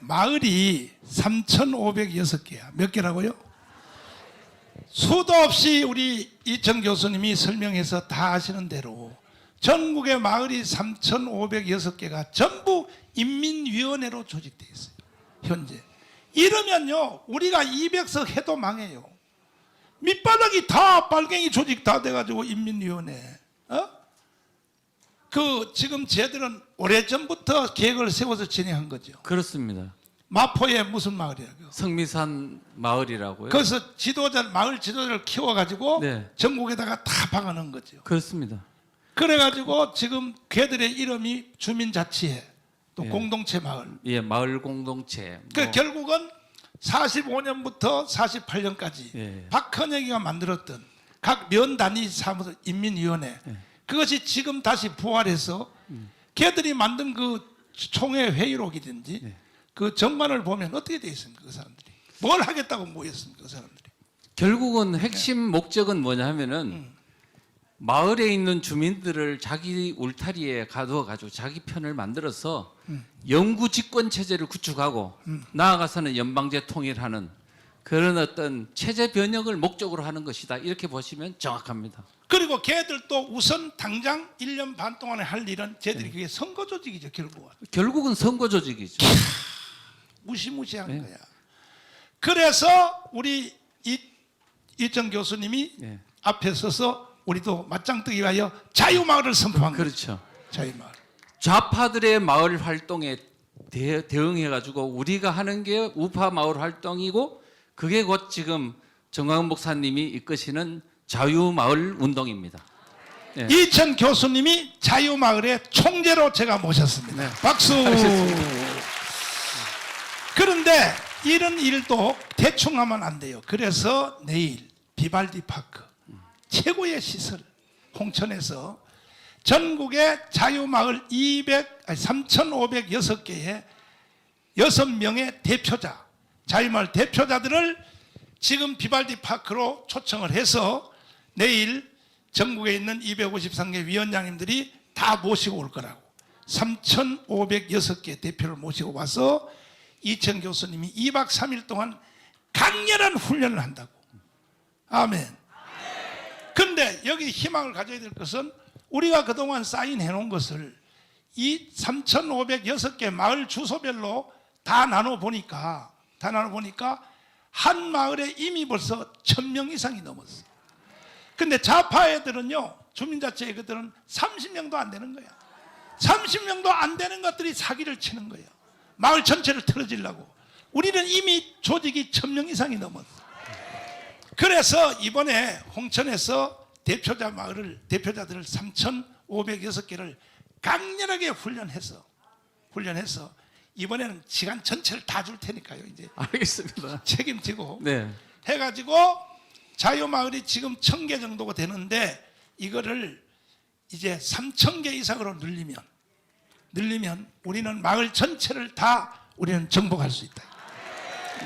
마을이 3,506개야. 몇 개라고요? 수도 없이 우리 이천 교수님이 설명해서 다 아시는 대로 전국의 마을이 3,506개가 전부 인민위원회로 조직되어 있어요. 현재. 이러면요, 우리가 200석 해도 망해요. 밑바닥이 다 빨갱이 조직 다 돼가지고 인민위원회. 어? 그 지금 쟤들은 오래전부터 계획을 세워서 진행한 거죠. 그렇습니다. 마포에 무슨 마을이라고요? 성미산 마을이라고요. 거기서 지도자 마을 지도자를 키워가지고 네. 전국에다가 다 박아놓은 거죠. 그렇습니다. 그래가지고 지금 걔들의 이름이 주민자치회 또 예. 공동체 마을. 예, 마을 공동체. 그 뭐, 결국은 45년부터 48년까지 예. 박헌영이가 만들었던 각 면 단위 사무소 인민위원회 예. 그것이 지금 다시 부활해서 음. 걔들이 만든 그 총회 회의록이든지 예. 그 정관을 보면 어떻게 돼 있습니까 그 사람들이 뭘 하겠다고 모였습니까 그 사람들이 결국은 핵심 목적은 뭐냐 하면은 음. 마을에 있는 주민들을 자기 울타리에 가두어 가지고 자기 편을 만들어서 음. 영구 집권 체제를 구축하고 나아가서는 연방제 통일하는 그런 어떤 체제 변혁을 목적으로 하는 것이다. 이렇게 보시면 정확합니다. 그리고 걔들도 우선 당장 1년 반 동안에 할 일은 쟤들이 그게 선거 조직이죠 결국은 결국은 선거 조직이죠. 무시무시한 네. 거야. 그래서 우리 이, 이정 교수님이 예. 앞에 서서 우리도 맞짱 뜨기 위하여 자유마을을 선포한 거예요. 그렇죠. 자유마을. 좌파들의 마을 활동에 대, 대응해 가지고 우리가 하는 게 우파 마을 활동이고 그게 곧 지금 정광 목사님이 이끄시는 자유 마을 운동입니다. 네. 이천 교수님이 자유마을의 총재로 제가 모셨습니다. 네. 박수. 그런데 이런 일도 대충 하면 안 돼요. 그래서 내일 비발디 파크 최고의 시설 홍천에서 전국의 자유마을 200 아니 3,506개의 여섯 명의 대표자 자유마을 대표자들을 지금 비발디 파크로 초청을 해서 내일 전국에 있는 253개 위원장님들이 다 모시고 올 거라고. 3,506개 대표를 모시고 와서 이천 교수님이 2박 3일 동안 강렬한 훈련을 한다고. 아멘. 그런데 여기 희망을 가져야 될 것은 우리가 그동안 사인해 놓은 것을 이 3,506개 마을 주소별로 다 나눠 보니까 다 나눠 보니까 한 마을에 이미 벌써 1,000명 이상이 넘었어. 근데 좌파 애들은요, 주민자치 애들은 30명도 안 되는 거야. 30명도 안 되는 것들이 사기를 치는 거예요. 마을 전체를 틀어지려고. 우리는 이미 조직이 1000명 이상이 넘었어. 그래서 이번에 홍천에서 대표자 마을을 대표자들을 3,506개를 강렬하게 훈련해서 훈련해서 이번에는 시간 전체를 다 줄 테니까요. 이제 알겠습니다. 책임지고 네. 해가지고 자유마을이 지금 1000개 정도가 되는데 이거를 이제 3000개 이상으로 늘리면 늘리면 우리는 마을 전체를 다 우리는 정복할 수 있다.